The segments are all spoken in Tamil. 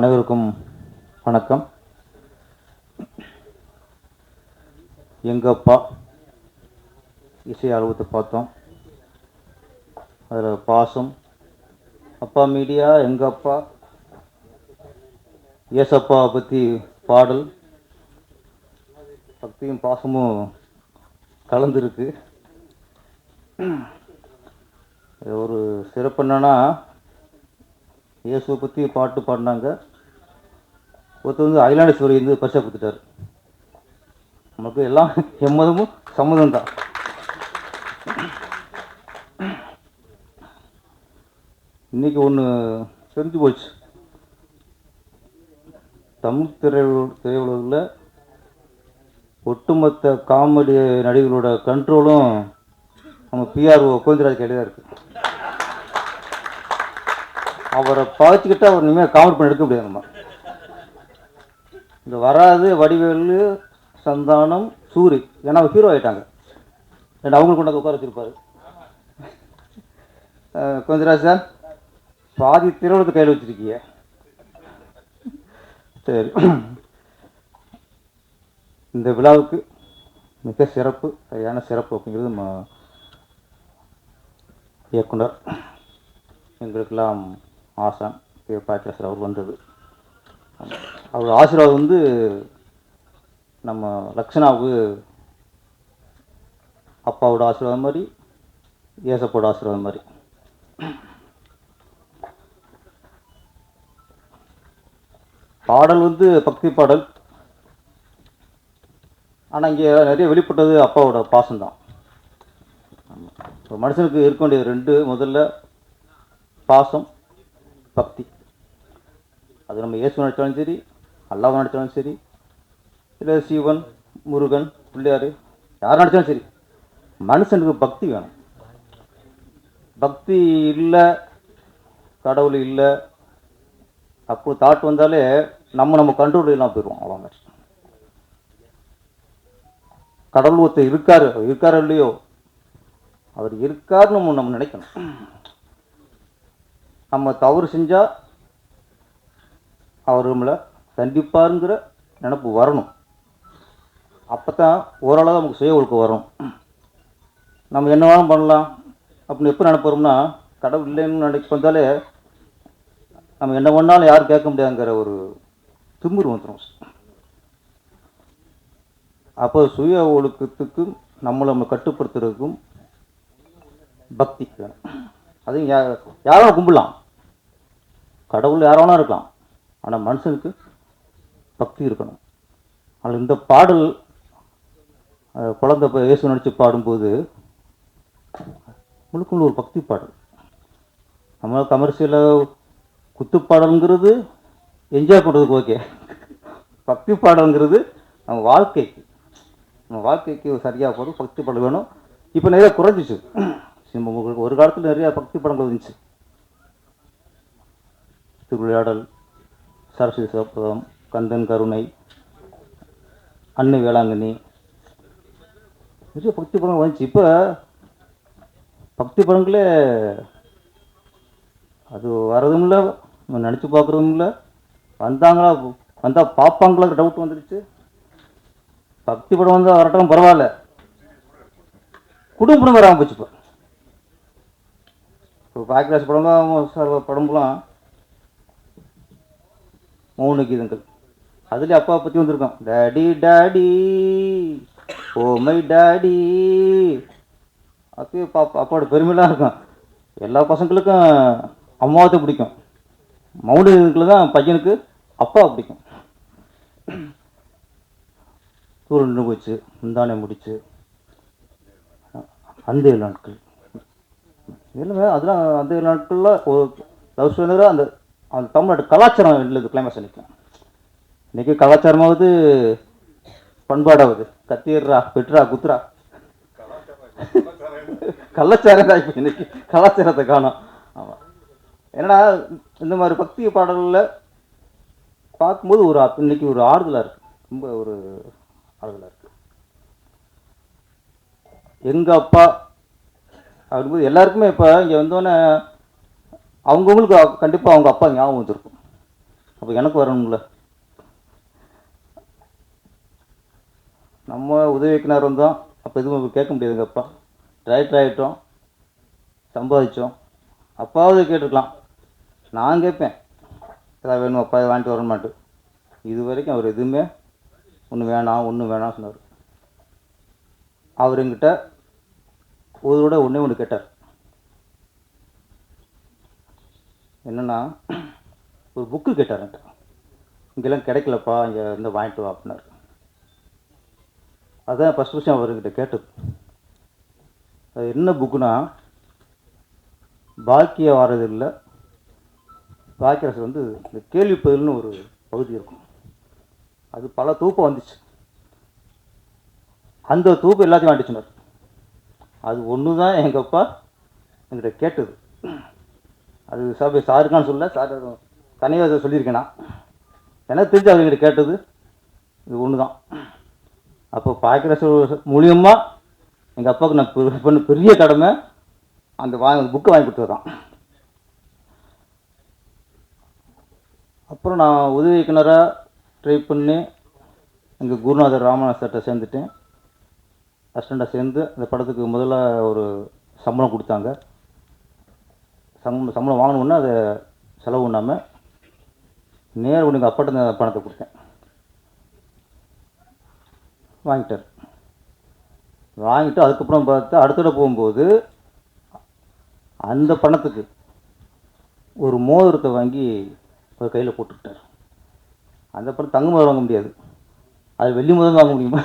அனைவருக்கும் வணக்கம். எங்கள் அப்பா இசை அலுவலத்தை பார்த்தோம். அதில் பாசம் அப்பா மீடியா எங்கள் அப்பா ஏசப்பா பற்றி பாடல் பக்தியும் பாசமும் கலந்துருக்கு. ஒரு சிறப்பு என்னன்னா இயேசுவை பற்றி பாட்டு பாடினாங்க. ஒருத்தர் வந்து அகிலாண்டேஸ்வரி வந்து பரிசா கொடுத்துட்டார் நமக்கு எல்லாம் எம்மதமும் சம்மதம் தான். இன்னைக்கு ஒன்று தெரிஞ்சு போச்சு. தமிழ் திரையுல திரையுலகில் ஒட்டுமொத்த காமெடி நடிகர்களோட கண்ட்ரோலும் நம்ம பிஆர்ஓ கோவிந்தராஜ் கையில் தான் இருக்குது அவரை பார்த்துக்கிட்டு அவர் இனிமேல் காமெடி பண்ணி எடுக்க முடியாது நம்ம. இந்த வராது வடிவேலு சந்தானம் சூரி. ஏன்னா அவர் ஹீரோ ஆகிட்டாங்க ரெண்டு அவங்களுக்கு கொண்டாந்து உட்கார வச்சிருப்பாரு. கொஞ்சராஜ் சார் பாதி திருவிழத்தை கையில் வச்சிருக்கீங்க சரி. இந்த விழாவுக்கு மிக சிறப்பு சரியான சிறப்பு அப்படிங்கிறது நம்ம இயக்குனர் எங்களுக்கெல்லாம் ஆசான் பாய்ச்சாசர் அவர் வந்தது. அவர் ஆசீர்வாதம் வந்து நம்ம லக்ஷனாவுக்கு அப்பாவோட ஆசீர்வாதம் மாதிரி ஏசப்போட ஆசீர்வாதம் மாதிரி. பாடல் வந்து பக்தி பாடல். ஆனால் இங்கே நிறைய வெளிப்பட்டது அப்பாவோட பாசம்தான். ஒரு மனுஷனுக்கு இருக்க வேண்டியது ரெண்டு முதல்ல பாசம் பக்தி. அது நம்ம இயேசு நினச்சாலும் சரி அல்லாவை நடித்தாலும் சரி இல்லை சிவன் முருகன் பிள்ளையார் யார் நடித்தாலும் சரி மனுஷனுக்கு பக்தி வேணும். பக்தி இல்லை கடவுள் இல்லை அப்போ தாட் வந்தாலே நம்ம நம்ம கண்ட்ரோல் இல்லாமல் போயிடுவோம் அவ்வளோ மாதிரி. கடவுள் ஒருத்தர் இருக்காரு இருக்காரு இருக்காரோ இல்லையோ அவர் இருக்காருன்னு நம்ம நம்ம நினைக்கணும். நம்ம தவறு செஞ்சால் அவர் நம்மளை தண்டிப்பாருங்கிற நினப்பு வரணும். அப்போ தான் ஓரளவு நமக்கு சுய ஒழுக்கம் வரும். நம்ம என்ன வேணாலும் பண்ணலாம். அப்படின்னு எப்போ நினைப்போம்னா கடவுள் இல்லைன்னு நினைக்க வந்தாலே நம்ம என்ன பண்ணாலும் யாரும் கேட்க முடியாதுங்கிற ஒரு திமுரு வந்துடும் அப்போ சுய ஒழுக்கத்துக்கும் நம்மளை நம்ம கட்டுப்படுத்துறதுக்கும் பக்தி வேணும். யா யாரும் கும்பிடலாம். கடவுள் யாரோனா இருக்கலாம். ஆனால் மனுஷனுக்கு பக்தி இருக்கணும். அதில் இந்த பாடல் குழந்தை இப்போ இயேசு நடித்து பாடும்போது முழுக்க ஒரு பக்தி பாடல். நம்ம கமர்ஷியலாக குத்துப்பாடலுங்கிறது என்ஜாய் பண்ணுறதுக்கு ஓகே பக்தி பாடலுங்கிறது நம்ம வாழ்க்கைக்கு. நம்ம வாழ்க்கைக்கு சரியாக போகிறது பக்தி பாடல் வேணும். இப்போ நிறையா குறைஞ்சிச்சு. சிம்பம் ஒரு காலத்தில் நிறையா பக்தி படங்கள் இருந்துச்சு. திருவிளையாடல் சரஸ்வதி சிவப்பதம் கந்தன் கருணை அன்னை வேளாங்கண்ணி. நிறைய பக்தி படங்கள் வந்துச்சு. இப்போ பக்தி படங்களே அது வர்றதும் இல்லை நினச்சி பார்க்குறதும் இல்லை. வந்தாங்களா வந்தால் பார்ப்பாங்களா டவுட் வந்துடுச்சு பக்தி படம் வந்தால் வரட்டும் பரவாயில்ல. குடும்ப படம் வராமல் போச்சு இப்போ. இப்போ பாக்கியராஜ் படம்லாம் சார் படம்லாம் மௌன கீதங்கள். அதுலேயே அப்பா பற்றி வந்திருக்கோம் daddy daddy oh oh my daddy அப்பயும் பாப்பா அப்பாவோட பெருமைலாம் இருக்கும். எல்லா பசங்களுக்கும் அம்மாவத்தை பிடிக்கும். மவுண்டனுக்குள்ள தான் பையனுக்கு அப்பா பிடிக்கும். சூரியன் நின்று போச்சு. முந்தானே முடிச்சு. அந்த ஏழு நாட்கள். இல்லைங்க அதெல்லாம் அந்த ஏழு நாட்களில் ஒரு லவ் ஸ்டோரி அந்த அந்த தமிழ்நாட்டு கலாச்சாரம் இல்லை கிளைமேக்ஸ் நிற்கும் இன்றைக்கி கலாச்சாரமாவது பண்பாடாவது. கத்திடுறா பெட்ரா குத்துறா கலாச்சாரம் தான் இப்போ இன்னைக்கு. கலாச்சாரத்தை காணும். ஆமாம் என்னடா இந்த மாதிரி பக்தி பாடல்களில் பார்க்கும்போது ஒரு இன்னைக்கு ஒரு ஆறுதலாக இருக்கு. ரொம்ப ஒரு ஆறுதலாக இருக்கு. எங்கள் அப்பா அப்படிங்கும்போது எல்லாருக்குமே இப்போ இங்கே வந்தோடனே அவங்கவுங்களுக்கு கண்டிப்பாக அவங்க அப்பா ஞாபகம் வந்திருக்கும். அப்போ எனக்கு வரணும்ல. நம்ம உதவி வந்தோம். அப்போ எதுவும் கேட்க முடியாதுங்க அப்பா. டிராக்டர் ஆகிட்டோம் சம்பாதிச்சோம். அப்பாவது கேட்டுருக்கலாம். நான் கேட்பேன். ஏதாவது வேணும் அப்பா? வாங்கிட்டு வரணுமான்ட்டு. இது வரைக்கும் அவர் எதுவுமே ஒன்று வேணாம் ஒன்றும் வேணாம் சொன்னார். அவர் என்கிட்ட ஒரு விட ஒன்றே ஒன்று கேட்டார். என்னென்னா ஒரு புக்கு கேட்டார் என்கிட்ட. இங்கெல்லாம் கிடைக்கலப்பா இங்கே இருந்து வாங்கிட்டு வா அப்படின்னாரு. அதான் ஃபஸ்ட் விஷயம் அவர்கிட்ட கேட்டது. அது என்ன புக்குனா பாக்கிய வாரதில்லை பாக்கியரசு வந்து இந்த கேள்வி பதில்னு ஒரு பகுதி இருக்கும். அது பல தூக்கம் வந்துச்சு. அந்த தூக்கம் எல்லாத்தையும் வாங்கிட்டு அது ஒன்று தான் எங்கள் அப்பா என்கிட்ட கேட்டது. அது சார் சாருக்கான்னு சொல்ல சார் தனியாக அதை சொல்லியிருக்கேன். நான் எனக்கு தெரிஞ்சு அவர்கிட்ட கேட்டது இது ஒன்று தான் அப்போ பாக்கிரசு மூலியமாக எங்கள் அப்பாவுக்கு நான் பண்ண பெரிய கடமை அந்த வாங்க புக்கை வாங்கி கொடுத்தது தான். அப்புறம் நான் உதவி இயக்குனராக ட்ரை பண்ணி எங்கள் குருநாதர் ராமநாத் சார்கிட்ட சேர்ந்துட்டேன். அசிஸ்டண்ட்டாக சேர்ந்து அந்த படத்துக்கு முதல்ல ஒரு சம்பளம் கொடுத்தாங்க. சம்பளம் சம்பளம் வாங்கினோன்னே அதை செலவு பண்ணாமல் நேரம் எங்கள் அப்பாட்ட பணத்தை கொடுத்தேன். வாங்கிட்டார். வாங்கிட்டு அதுக்கப்புறம் பார்த்து அடுத்தட போகும்போது அந்த பணத்துக்கு ஒரு மோதிரத்தை வாங்கி ஒரு கையில் போட்டுக்கிட்டார். அந்த பணம் தங்க மோதிரம் வாங்க முடியாது. அது வெள்ளி மோதிரம் வாங்க முடியுமா?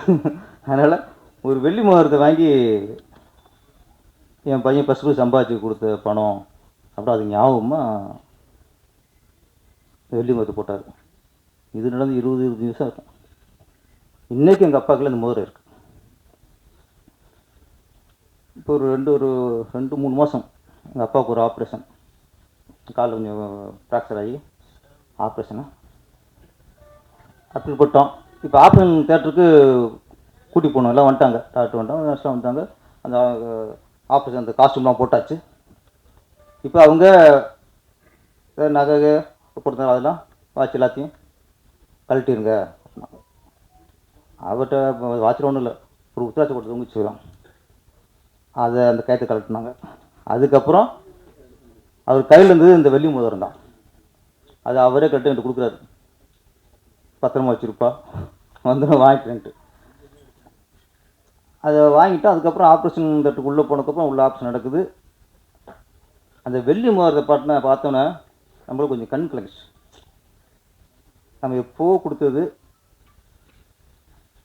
அதனால் ஒரு வெள்ளி மோதிரத்தை வாங்கி என் பையன் ஃபஸ்ட்டு சம்பாதிச்சு கொடுத்த பணம். அப்புறம் அது ஞாபகமாக வெள்ளி மோதிரத்தை போட்டார். இது நடந்து இருபது இருபது நிமிஷம் இருக்கும் இன்றைக்கி எங்கள் அப்பாக்குள்ள இந்த மோதிரம் இருக்குது இப்போ ஒரு ரெண்டு ஒரு ரெண்டு மூணு மாதம் எங்கள் அப்பாவுக்கு ஒரு ஆப்ரேஷன் கால் கொஞ்சம் ஃப்ராக்சர் ஆகி ஆப்ரேஷனு அப்படி போட்டோம் இப்போ ஆப்ரேஷன் தேட்டருக்கு கூட்டி போகணும் எல்லாம் வந்துட்டாங்க. டாக்டர் வந்துட்டாங்க நர்ஸாக வந்துட்டாங்க. அந்த ஆப்ரேஷன் அந்த காஸ்டியூம்லாம் போட்டாச்சு. இப்போ அவங்க ஏதாவது நகை கொடுத்தாங்க அதெல்லாம் வாட்ச் எல்லாத்தையும் கழட்டிருங்க. அவர்கிட்ட வாட்சில் ஒன்றும் இல்லை. ஒரு உத்தராட்சி போட்டு தூங்கிச்சுக்கிறோம் அதை அந்த கயத்தை கழட்டினாங்க. அதுக்கப்புறம் அவர் கையில் இருந்தது இந்த வெள்ளி மோதிரம் தான். அது அவரே கட்டு என்கிட்ட கொடுக்குறாரு. பத்திரமா வச்சுருப்பா. வந்து வாங்கிக்கிறேன்ட்டு அதை வாங்கிட்டு அதுக்கப்புறம் ஆப்ரேஷன் தட்டுக்கு உள்ளே போனதுக்கப்புறம் உள்ள ஆப்ரேஷன் நடக்குது. அந்த வெள்ளி மோதிரத்தை பாட்டின பார்த்தோன்னே நம்மளுக்கு கொஞ்சம் கண் கலங்கிச்சு. நம்ம எப்போ கொடுத்தது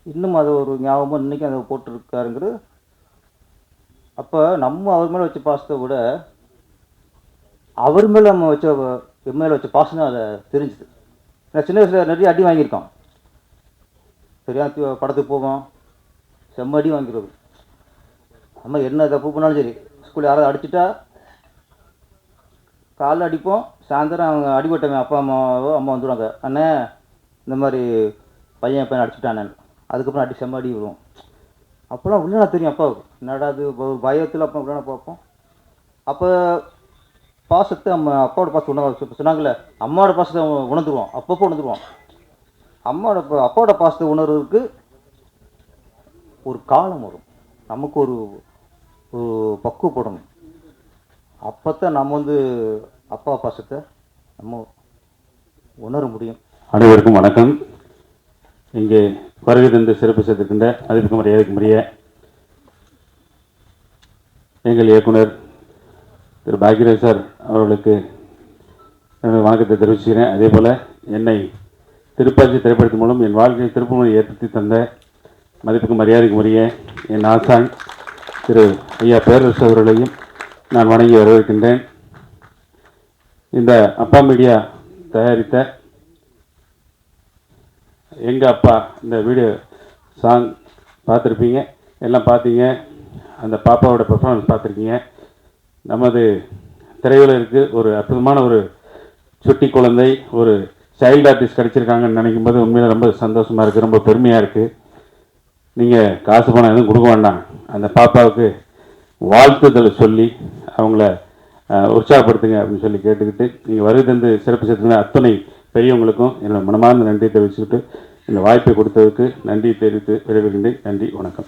இன்னும் அது ஒரு ஞாபகமாக இன்றைக்கும் அதை போட்டிருக்காருங்கிறது அப்போ நம்ம அவர் மேலே வச்ச பாசத்தை விட அவர் மேலே நம்ம வச்ச என் மேலே வச்ச பாசம் தான் அதை தெரிஞ்சுது. நான் சின்ன வயசில் நிறைய அடி வாங்கியிருக்கோம் சரியா படத்துக்கு போவோம் செம்ம அடி வாங்கிடுறது நம்ம என்ன தப்பு பண்ணாலும் சரி ஸ்கூல் யாராவது அடிச்சிட்டா காலைல அடிப்போம் சாயந்தரம் அவங்க அடிபட்டவன் அப்பா அம்மாவோ அம்மா வந்துடுவாங்க. அண்ணே இந்த மாதிரி பையன் பையன் அடிச்சுட்டானே அதுக்கப்புறம் அடி செம்ம அடி விடுவோம் அப்போலாம் உள்ள தெரியும் அப்பாவுக்கு என்னடா அது ஒரு பயத்தில் அப்போ உள்ள பார்ப்போம். அப்போ பாசத்தை நம்ம அப்பாவோட பாசத்தை உணர சொன்னாங்களே அம்மாவோட பாசத்தை உணர்ந்துருவோம். அப்பப்போ உணர்ந்துருவோம். அம்மாவோட அப்பாவோட பாசத்தை உணர்றதுக்கு ஒரு காலம் வரும். நமக்கு ஒரு ஒரு பக்குவப்படணும். தான் நம்ம வந்து அப்பா பாசத்தை நம்ம உணர முடியும். அனைவருக்கும் வணக்கம். இங்கே வருகை தந்து சிறப்பு செய்திருக்கின்ற மதிப்புக்கு மரியாதைக்கு முடிய எங்கள் இயக்குனர் திரு பாக்யராஜ் சார் அவர்களுக்கு எனது வணக்கத்தை தெரிவிச்சுக்கிறேன். அதே போல் என்னை திருப்பாச்சி திரைப்படத்தின் மூலம் என் வாழ்க்கையை திருப்புமுறை ஏற்படுத்தி தந்த மதிப்புக்கு மரியாதைக்கு முடிய என் ஆசான் திரு ஐயா பேரரசு அவர்களையும் நான் வணங்கி வரவேற்கின்றேன். இந்த அப்பா மீடியா தயாரித்த எங்கள் அப்பா இந்த வீடியோ சாங் பார்த்துருப்பீங்க. எல்லாம் பார்த்தீங்க. அந்த பாப்பாவோட பெர்ஃபார்மன்ஸ் பார்த்துருக்கீங்க. நமது திரையுலகிற்கு ஒரு அற்புதமான ஒரு சுட்டி குழந்தை ஒரு சைல்டு ஆர்டிஸ்ட் கிடச்சிருக்காங்கன்னு நினைக்கும் போது உண்மையில் ரொம்ப சந்தோஷமாக இருக்குது ரொம்ப பெருமையாக இருக்குது நீங்கள் காசு பணம் எதுவும் கொடுக்க வேண்டாம். அந்த பாப்பாவுக்கு வாழ்த்துதலை சொல்லி அவங்கள உற்சாகப்படுத்துங்க அப்படின்னு சொல்லி கேட்டுக்கிட்டு நீங்கள் வருகை தந்து சிறப்பு சேர்த்துங்க அத்தனை பெரியவங்களுக்கும் என்னோட மனமார்ந்த நன்றியை தெரிவிச்சுக்கிட்டு இந்த வாய்ப்பை கொடுத்ததுக்கு நன்றி தெரிவித்து விரைவுகின்றேன் நன்றி வணக்கம்.